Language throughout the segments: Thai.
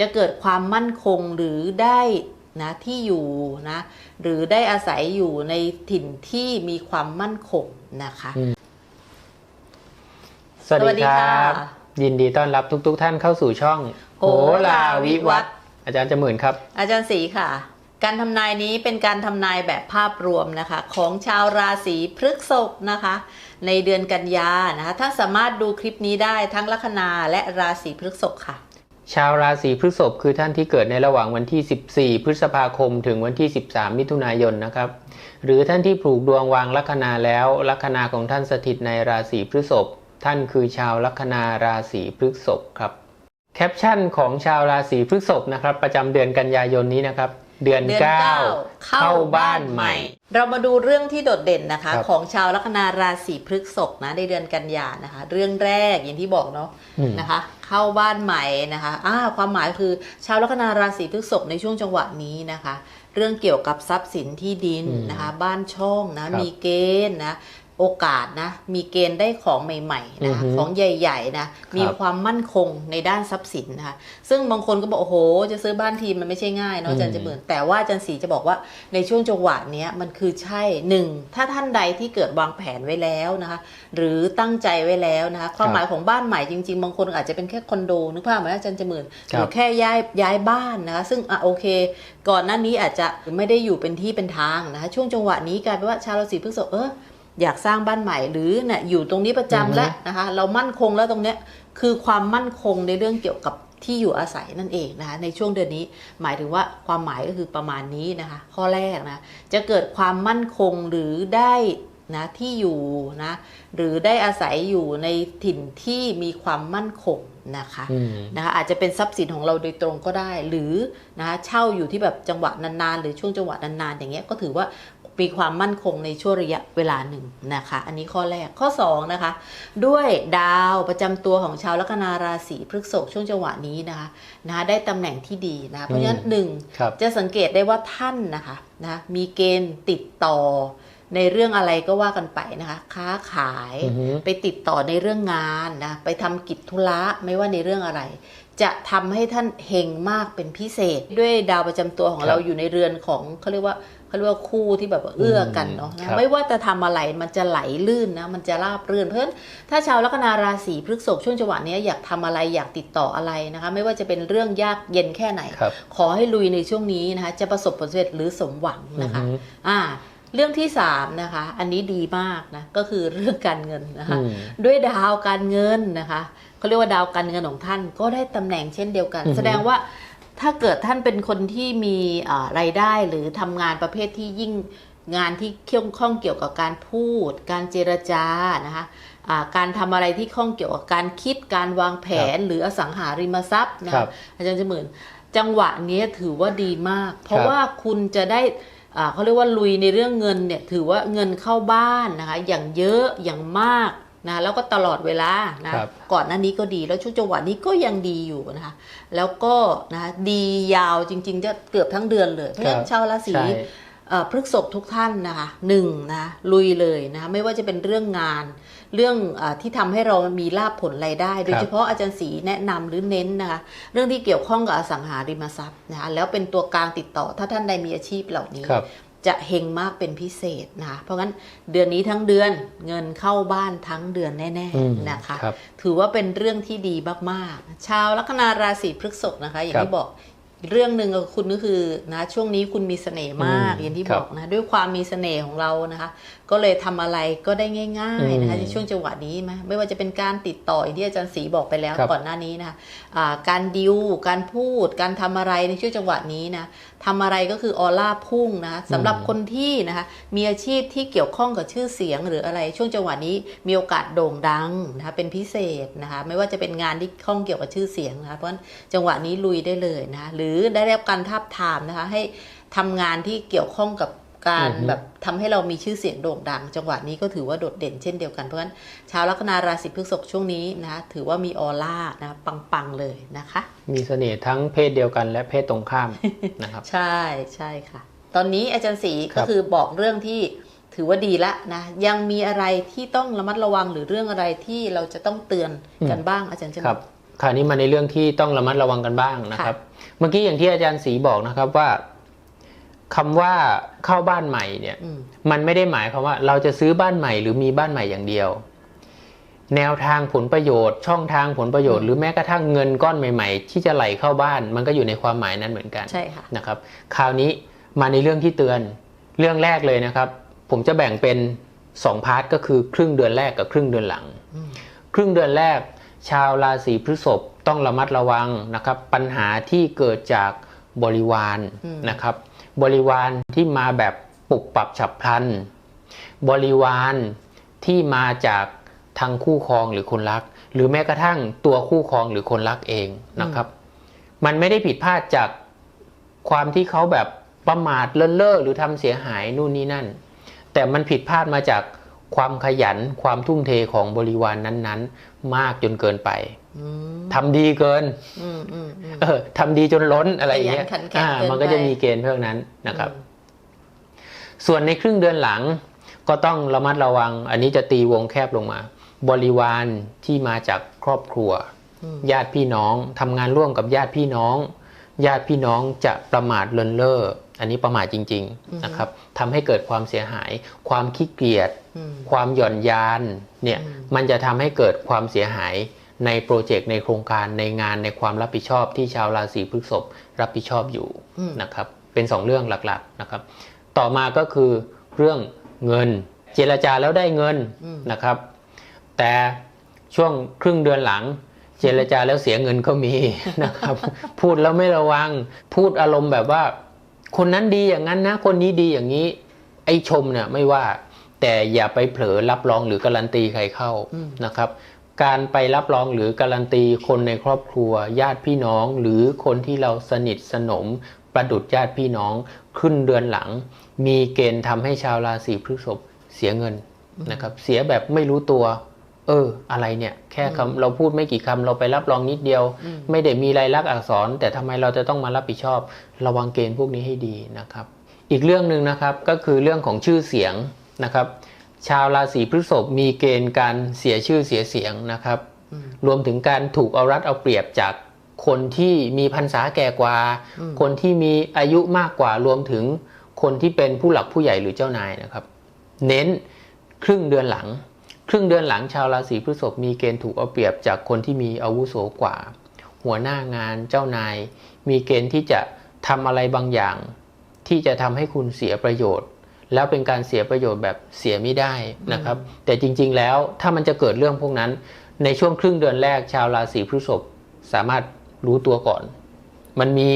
จะเกิดความมั่นคงหรือได้นะที่อยู่นะ หรือได้อาศัยอยู่ในถิ่นที่มีความมั่นคงนะคะ สวัสสวัสดีดีคค่ะรับ ยินดีต้อนรับทุกๆท่านเข้าสู่ช่องโหราวิวัฒน์อาจารย์จมื่นครับ อาจารย์ศรีค่ะ การทำนายนี้เป็นการทำนายแบบภาพรวมนะคะ ของชาวราศีพฤษภนะคะ ในเดือนกันยานะคะท่านสามารถดูคลิปนี้ได้ทั้งลัคนาและราศีพฤษภค่ะ ชาวราศีพฤษภคือท่านที่เกิดในระหว่างวันที่ 14 พฤษภาคมถึงวันที่ 13 มิถุนายนนะครับ หรือท่านที่ผูกดวงวางลัคนาแล้วลัคนาของท่านสถิตในราศีพฤษภท่านคือชาวลัคนาราศีพฤษภครับแคปชั่นของชาวราศีพฤษภนะครับ ประจำเดือนกันยายนนี้นะครับ เดือนเดือนเก้า9เข้าบ้านใหม่ เรามาดูเรื่องที่โดดเด่นนะคะครับของชาวลัคนาราศีพฤษภนะในเดือนกันยานะคะ เรื่องแรกอย่างที่บอกเนาะอืมนะคะ เข้าบ้านใหม่นะคะอ่าความหมายคือชาวลัคนาราศีพฤษภในช่วงจังหวะนี้นะคะ เรื่องเกี่ยวกับทรัพย์สินที่ดินอืมนะคะ บ้านช่องนะครับมีเกณฑ์นะ โอกาสนะ มีเกณฑ์ได้ของใหม่ๆนะคะอือฮึของใหญ่ๆนะมีความมั่นคงในด้านทรัพย์สินนะคะซึ่งบางคนก็บอกโอ้โห จะซื้อบ้านทีมันไม่ใช่ง่ายเนาะอาจารย์จะเหมือนแต่ว่าอาจารย์ศรีจะบอกว่าในช่วงจังหวะเนี้ยมันคือใช่หนึ่งถ้าท่านใดที่เกิดวางแผนไว้แล้วนะคะ หรือตั้งใจไว้แล้วนะคะความหมายของบ้านใหม่จริงๆ บางคนอาจจะเป็นแค่คอนโดนึกภาพไหมอาจารย์จะเหมือนหรือแค่ย้ายย้ายบ้านนะคะซึ่งอะโอเค ก่อนหน้านี้อาจจะไม่ได้อยู่เป็นที่เป็นทางนะคะช่วงจังหวะนี้กลายเป็นว่าชาวราศีพฤษภเออ อยากสร้างบ้านใหม่หรือเนี่ยอยู่ตรงนี้ประจำแล้วนะคะเรามั่นคงแล้วตรงเนี้ยคือความมั่นคงในเรื่องเกี่ยวกับที่อยู่อาศัยนั่นเองนะคะในช่วงเดือนนี้หมายถึงว่าความหมายก็คือประมาณนี้นะคะข้อแรกนะจะเกิดความมั่นคงหรือได้นะที่อยู่นะหรือได้อาศัยอยู่ในถิ่นที่มีความมั่นคงนะคะอืมนะคะอาจจะเป็นทรัพย์สินของเราโดยตรงก็ได้ หรือนะคะเช่าอยู่ที่แบบจังหวะนานๆ หรือช่วงจังหวะนานๆอย่างเงี้ยก็ถือว่า มีความมั่นคงในช่วงระยะเวลาหนึ่งนะคะ อันนี้ข้อแรกข้อ2นะคะ ด้วยดาวประจำตัวของชาวลัคนาราศีพฤษภช่วงจังหวะนี้นะคะนะคะได้ตำแหน่งที่ดีนะคะเพราะฉะนั้นหนึ่งครับจะสังเกตได้ว่าท่านนะคะนะมีเกณฑ์ติดต่อในเรื่องอะไรก็ว่ากันไปนะคะ ค้าขายอือฮึไปติดต่อในเรื่องงานนะไปทำกิจธุระไม่ว่าในเรื่องอะไร จะทำให้ท่านเฮงมากเป็นพิเศษ ด้วยดาวประจำตัวของครับเราอยู่ในเรือนของเขาเรียกว่า เขาเรียกว่าคู่ที่แบบว่าเอื้อกันเนาะครับไม่ว่าจะทำอะไรมันจะไหลลื่นนะมันจะราบรื่น เพราะฉะนั้นถ้าชาวลัคนาราศีพฤษภช่วงจังหวะเนี้ยอยากทำอะไรอยากติดต่ออะไรนะคะไม่ว่าจะเป็นเรื่องยากเย็นแค่ไหนครับขอให้ลุยในช่วงนี้นะคะจะประสบผลสำเร็จหรือสมหวังนะคะอือฮึอ่าเรื่องที่สามนะคะ อันนี้ดีมากนะ ก็คือเรื่องการเงินนะคะอืมด้วยดาวการเงินนะคะเขาเรียกว่าดาวการเงินของท่านก็ได้ตำแหน่งเช่นเดียวกันอือฮึแสดงว่า ถ้าเกิดท่านเป็นคนที่มีอ่ารายได้หรือทำงานประเภทที่ยิ่งงานที่เกี่ยวข้องเกี่ยวกับการพูด การเจรจานะคะอ่าการทำอะไรที่ข้องเกี่ยวกับการคิดการวางแผนหรืออสังหาริมทรัพย์นะครัคะบอาจารย์จะเหมือนจังหวะนี้ถือว่าดีมาก เพราะครับว่าคุณจะได้อ่าเขาเรียกว่าลุยในเรื่องเงินเนี่ยถือว่าเงินเข้าบ้านนะคะอย่างเยอะอย่างมาก นะแล้วก็ตลอดเวลานะครับก่อนหน้านี้ก็ดีแล้วช่วงจังหวะนี้ก็ยังดีอยู่นะคะแล้วก็นะคะดียาวจริงๆ จะเกือบทั้งเดือนเลยเพราะฉะนั้นชาวราศีใช่เอ่อพฤกษภทุกท่านนะคะหนึ่งนะลุยเลยนะคะไม่ว่าจะเป็นเรื่องงาน เรื่องอาที่ทำให้เรามีลาภผลรายได้ โดยเฉพาะอาจารย์ศรีแนะนำหรือเน้นนะคะเรื่องที่เกี่ยวข้องกับอสังหาริมทรัพย์นะคะแล้วเป็นตัวกลางติดต่อถ้าท่านใดมีอาชีพเหล่านี้ครับ จะเฮงมากเป็นพิเศษนะคะเพราะงั้นเดือนนี้ทั้งเดือนเงินเข้าบ้านทั้งเดือนแน่อืมๆนะคะครับถือว่าเป็นเรื่องที่ดีมากๆ ชาวลัคนาราศีพฤษภนะคะ อย่างครับที่บอกเรื่องหนึ่งกับคุณก็คือนะช่วงนี้คุณมีเสน่ห์มากอืมอย่างที่ครับบอกนะด้วยความมีเสน่ห์ของเรานะคะ ก็เลยทำอะไรก็ได้ง่ายๆนะคะอืมในช่วงจังหวะนี้ไหมไม่ว่าจะเป็นการติดต่ออย่างที่อาจารย์ศรีบอกไปแล้วครับก่อนหน้านี้นะคะอ่าการดิวการพูด การทำอะไรในช่วงจังหวะนี้นะทำอะไรก็คือออร่าพุ่งนะสำหรับคนที่นะคะมีอาชีพที่เกี่ยวข้องกับชื่อเสียงหรืออะไรช่วงจังหวะนี้มีโอกาสโด่งดังนะคะเป็นพิเศษนะคะไม่ว่าจะเป็นงานที่ข้องเกี่ยวกับชื่อเสียงนะคะเพราะฉะนั้นจังหวะนี้ลุยได้เลยนะคะหรือได้รับการทาบทามนะคะให้ทำงานที่เกี่ยวข้องกับ การอือฮึแบบทำให้เรามีชื่อเสียงโด่งดัง จังหวะนี้ก็ถือว่าโดดเด่นเช่นเดียวกันเพราะฉะนั้นชาวลัคนาราศีพฤษภช่วงนี้นะคะถือว่ามีออร่านะปังๆเลยนะคะ มีเสน่ห์ทั้งเพศเดียวกันและเพศตรงข้ามนะครับใช่ใช่ค่ะ ตอนนี้อาจารย์ศรีครัก็บคือบอกเรื่องที่ถือว่าดีละนะยังมีอะไรที่ต้องระมัดระวังหรือเรื่องอะไรที่เราจะต้องเตือนกันบ้างอาจารย์จะครับคราวนี้มาในเรื่องที่ต้องระมัดระวังกันบ้างนะครับ เมื่อกี้อย่างที่อาจารย์ศรีบอกนะครับว่า คำว่าเข้าบ้านใหม่เนี่ยอืมมันไม่ได้หมายความว่า เราจะซื้อบ้านใหม่หรือมีบ้านใหม่อย่างเดียว แนวทางผลประโยชน์ ช่องทางผลประโยชน์หรือแม้กระทั่งเงินก้อนใหม่ ๆ ที่จะไหลเข้าบ้าน มันก็อยู่ในความหมายนั้นเหมือนกันใช่ค่ะนะครับ คราวนี้มาในเรื่องที่เตือนเรื่องแรกเลยนะครับ ผมจะแบ่งเป็น2พาร์ทก็คือครึ่งเดือนแรกกับครึ่งเดือนหลังอืมครึ่งเดือนแรก ชาวราศีพฤษภต้องระมัดระวังนะครับ ปัญหาที่เกิดจาก บริวารอืมนะครับ บริวารที่มาแบบปรับปรับฉับพลัน บริวารที่มาจากทางคู่ครองหรือคนรัก หรือแม้กระทั่งตัวคู่ครองหรือคนรักเองนะครับ มันไม่ได้ผิดพลาดจากความที่เขาแบบประมาทเลินเล่อหรือทำเสียหายนู่นนี่นั่น แต่มันผิดพลาดมาจาก ความขยันความทุ่มเทของบริวารนนั้นๆ มากจนเกินไปอืมทำดีเกินอืมอืมอืมเออทำดีจนล้นอะไรอย่างเงี้ยขยันขันแข็งอ่าเกินมันก็จะไปมีเกณฑ์เท่านั้นนะครับ ส่วนในครึ่งเดือนหลัง ก็ต้องระมัดระวัง อันนี้จะตีวงแคบลงมา บริวารที่มาจากครอบครัวอืมญาติพี่น้องทำงานร่วมกับญาติพี่น้อง ญาติพี่น้องจะประมาทเลินเล่ออันนี้ประมาทจริง ๆ นะครับทำให้เกิดความเสียหาย ความขี้เกียจอืม ความหย่อนยานเนี่ยอืมมันจะทำให้เกิดความเสียหายในโปรเจกต์ในโครงการในงานในความรับผิดชอบที่ชาวราศีพฤษภรับผิดชอบอยู่อืมนะครับ เป็นสองเรื่องหลักๆนะครับ ต่อมาก็คือเรื่องเงินเจรจาแล้วได้เงินอืมนะครับ แต่ช่วงครึ่งเดือนหลัง เจรจาแล้วเสียเงินก็มีนะครับ พูดแล้วไม่ระวัง พูดอารมณ์แบบว่า คนนั้นดีอย่างนั้นนะ คนนี้ดีอย่างนี้ ไอ้ชมเนี่ยไม่ว่า แต่อย่าไปเผลอรับรองหรือการันตีใครเข้าอืมนะครับ การไปรับรองหรือการันตีคนในครอบครัว ญาติพี่น้อง หรือคนที่เราสนิทสนม ประดุดญาติพี่น้องขึ้นเดือนหลัง มีเกณฑ์ทำให้ชาวราศีพฤษภเสียเงินนะครับ เสียแบบไม่รู้ตัว เออ อะไรเนี่ย แค่คำเราพูดไม่กี่คำเราไปรับรองนิดเดียวอืมไม่ได้มีลายลักษณ์อักษร แต่ทำไมเราจะต้องมารับผิดชอบ ระวังเกณฑ์พวกนี้ให้ดีนะครับ อีกเรื่องหนึ่งนะครับก็คือเรื่องของชื่อเสียง นะครับ ชาวราศีพฤษภมีเกณฑ์การเสียชื่อเสียเสียงนะครับอืมรวมถึงการถูกเอารัดเอาเปรียบจากคนที่มีพรรษาแก่กว่าอืมคนที่มีอายุมากกว่ารวมถึงคนที่เป็นผู้หลักผู้ใหญ่หรือเจ้านายนะครับ เน้นครึ่งเดือนหลัง ครึ่งเดือนหลังชาวราศีพฤษภมีเกณฑ์ถูกเอาเปรียบจากคนที่มีอาวุโสกว่า หัวหน้างานเจ้านาย มีเกณฑ์ที่จะทำอะไรบางอย่าง ที่จะทำให้คุณเสียประโยชน์ แล้วเป็นการเสียประโยชน์แบบเสียไม่ได้นะครับ แต่จริง ๆ แล้วถ้ามันจะเกิดเรื่องพวกนั้น ในช่วงครึ่งเดือนแรกชาวราศีพฤษภสามารถรู้ตัวก่อน มันมี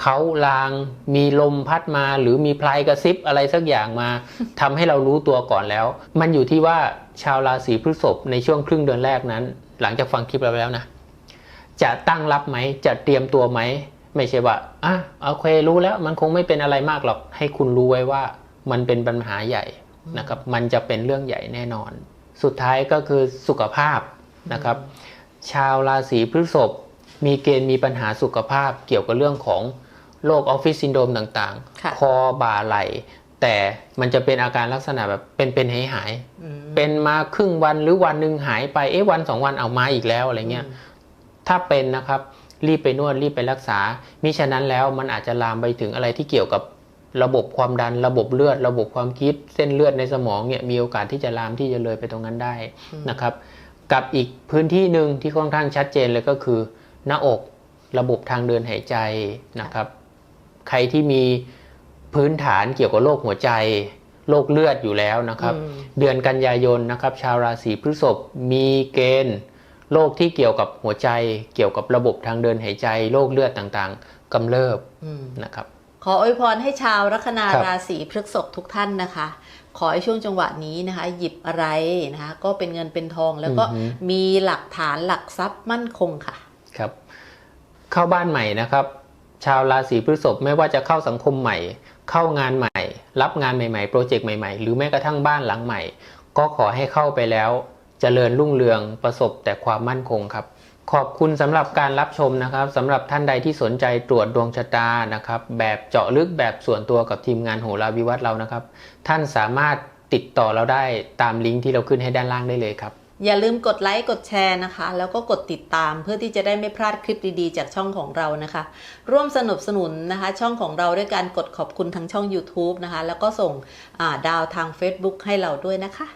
เขาลางมีลมพัดมา หรือมีพลายกระซิบอะไรสักอย่างมาทำให้เรารู้ตัวก่อนแล้ว มันอยู่ที่ว่าชาวราศีพฤษภในช่วงครึ่งเดือนแรกนั้น หลังจากฟังคลิปเราไปแล้วนะ จะตั้งรับไหมจะเตรียมตัวไหม ไม่ใช่ว่าอะโอเครู้แล้วมันคงไม่เป็นอะไรมากหรอกให้คุณรู้ไว้ว่า มันเป็นปัญหาใหญ่นะครับ มันจะเป็นเรื่องใหญ่แน่นอน สุดท้ายก็คือสุขภาพนะครับ ชาวราศีพฤษภมีเกณฑ์มีปัญหาสุขภาพเกี่ยวกับเรื่องของโรคออฟฟิศซินโดรมต่างค่ะๆคอบ่าไหล แต่มันจะเป็นอาการลักษณะแบบเป็นเป็นหายหายๆอืมเป็นมาครึ่งวันหรือวันหนึ่งหายไป เอ๊ะวันสองวันเอามาอีกแล้วอะไรเงี้ย ถ้าเป็นนะครับรีบไปนวดรีบไปรักษา มิฉะนั้นแล้วมันอาจจะลามไปถึงอะไรที่เกี่ยวกับ ระบบความดันระบบเลือด ระบบความคิดเส้นเลือดในสมองเนี่ยมีโอกาสที่จะลามที่จะเลยไปตรงนั้นได้นะครับ กับอีกพื้นที่หนึ่งที่ค่อนข้างชัดเจนเลยก็คือ หน้าอกระบบทางเดินหายใจนะครับ ใครที่มีพื้นฐานเกี่ยวกับโรคหัวใจโรคเลือดอยู่แล้วนะครับอืมเดือนกันยายนนะครับ ชาวราศีพฤษภมีเกณฑ์โรคที่เกี่ยวกับหัวใจ เกี่ยวกับระบบทางเดินหายใจโรคเลือดต่างๆกำเริบอืมนะครับ ขออวยพรให้ชาวลัคนาครับราศีพฤษภทุกท่านนะคะ ขอให้ช่วงจังหวะนี้นะคะ หยิบอะไรนะคะ ก็เป็นเงินเป็นทองแล้วก็อือฮึมีหลักฐานหลักทรัพย์มั่นคงค่ะ ครับ เข้าบ้านใหม่นะครับ ชาวราศีพฤษภไม่ว่าจะเข้าสังคมใหม่ เข้างานใหม่ รับงานใหม่ๆโปรเจกต์ใหม่ ๆ หรือแม้กระทั่งบ้านหลังใหม่ ก็ขอให้เข้าไปแล้วจเจริญรุ่งเรืองประสบแต่ความมั่นคงครับ ขอบคุณสำหรับการรับชมนะครับสำหรับท่านใดที่สนใจตรวจดวงชะตานะครับ แบบเจาะลึกแบบส่วนตัวกับทีมงานโหราวิวัฒน์เรานะครับ ท่านสามารถติดต่อเราได้ตามลิงก์ที่เราขึ้นให้ด้านล่างได้เลยครับ อย่าลืมกดไลค์กดแชร์นะคะ แล้วก็กดติดตามเพื่อที่จะได้ไม่พลาดคลิปดีๆ จากช่องของเรานะคะ ร่วมสนับสนุนนะคะ ช่องของเราด้วยการกดขอบคุณทางช่อง YouTube นะคะ แล้วก็ส่งอ่าดาวทาง Facebook ให้เราด้วยนะคะ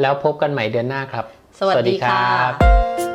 แล้วพบกันใหม่เดือนหน้าครับ สวัสดีค่ะ